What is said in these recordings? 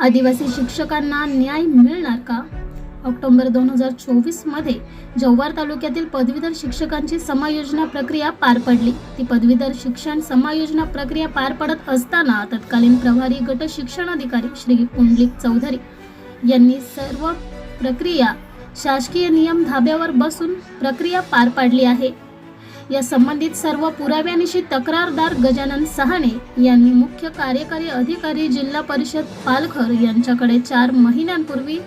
आदिवासी शिक्षकांना न्याय मिळणार का? ऑक्टोबर दोन हजार चोवीसमध्ये जव्हार तालुक्यातील पदवीधर शिक्षकांची समायोजना प्रक्रिया पार पडली. ती पदवीधर शिक्षण समायोजना प्रक्रिया पार पडत असताना तत्कालीन प्रभारी गट शिक्षणाधिकारी श्री पुंडलिक चौधरी यांनी सर्व प्रक्रिया शासकीय नियम धाब्यावर बसून प्रक्रिया पार पाडली आहे. या संबंधित सर्व पुराव्यानिशी तक्रारदार गजानन सहाणे यांनी मुख्य कार्यकारी अधिकारी जिल्हा परिषद पालघर यांच्याकडे चार महिन्यांपूर्वी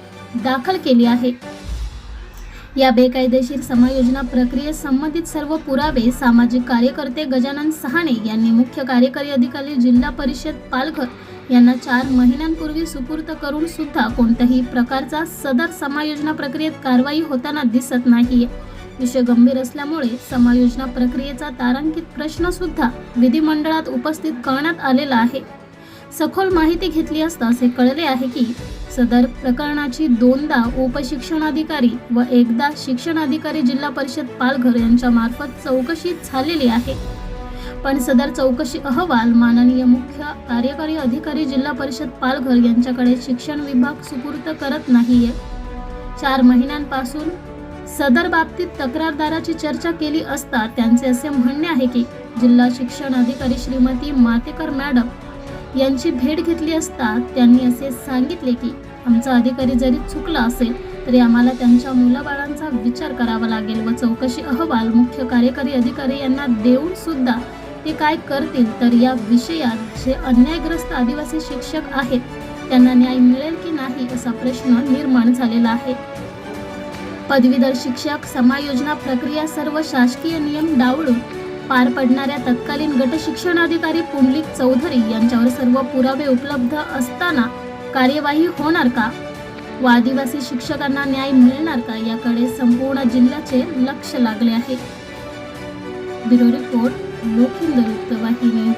दाखल केली आहे. या बेकायदेशीर समायोजना प्रक्रियेत संबंधित सर्व पुरावे सामाजिक कार्यकर्ते गजानन सहाणे यांनी मुख्य कार्यकारी अधिकारी जिल्हा परिषद पालघर यांना चार महिन्यांपूर्वी सुपूर्त करून सुद्धा कोणत्याही प्रकारचा सदर समायोजना प्रक्रियेत कारवाई होताना दिसत नाहीये. विषय गंभीर असल्यामुळे समायोजना प्रक्रियेचा तारांकित प्रश्न सुद्धा विधिमंडळात उपस्थित करण्यात आलेला आहे. सखोल माहिती घेतली असता असे कळले आहे की सदर प्रकरणाची दोनदा उपशिक्षणाधिकारी व एकदा शिक्षणाधिकारी जिल्हा परिषद पालघर यांच्या मार्फत चौकशी झालेली आहे. पण सदर चौकशी अहवाल माननीय मुख्य कार्यकारी अधिकारी जिल्हा परिषद पालघर यांच्याकडे शिक्षण विभाग सुपूर्त करत नाहीये. चार महिन्यांपासून सदर बाबतीत तक्रारदाराची चर्चा केली असता त्यांचे असे म्हणणे आहे की जिल्हा शिक्षण अधिकारी श्रीमती मातेकर मॅडम यांची भेट घेतली असता त्यांनी असे सांगितले की आमचा अधिकारी जरी चुकला असेल तरी आम्हाला त्यांच्या मुलाबाळांचा विचार करावा लागेल व चौकशी अहवाल मुख्य कार्यकारी अधिकारी यांना देऊन सुद्धा ते काय करतील तर या विषयात जे अन्यायग्रस्त आदिवासी शिक्षक आहेत त्यांना न्याय मिळेल की नाही असा प्रश्न निर्माण झालेला आहे. पदवीधर शिक्षक समायोजना प्रक्रिया सर्व शासकीय नियम डावळून पार पडणाऱ्या तत्कालीन गट शिक्षणाधिकारी पुंडलिक चौधरी यांच्यावर सर्व पुरावे उपलब्ध असताना कार्यवाही होणार का? व आदिवासी शिक्षकांना न्याय मिळणार का? याकडे संपूर्ण जिल्ह्याचे लक्ष लागले आहे. ब्युरो रिपोर्ट लोखंड वृत्तवाहिनी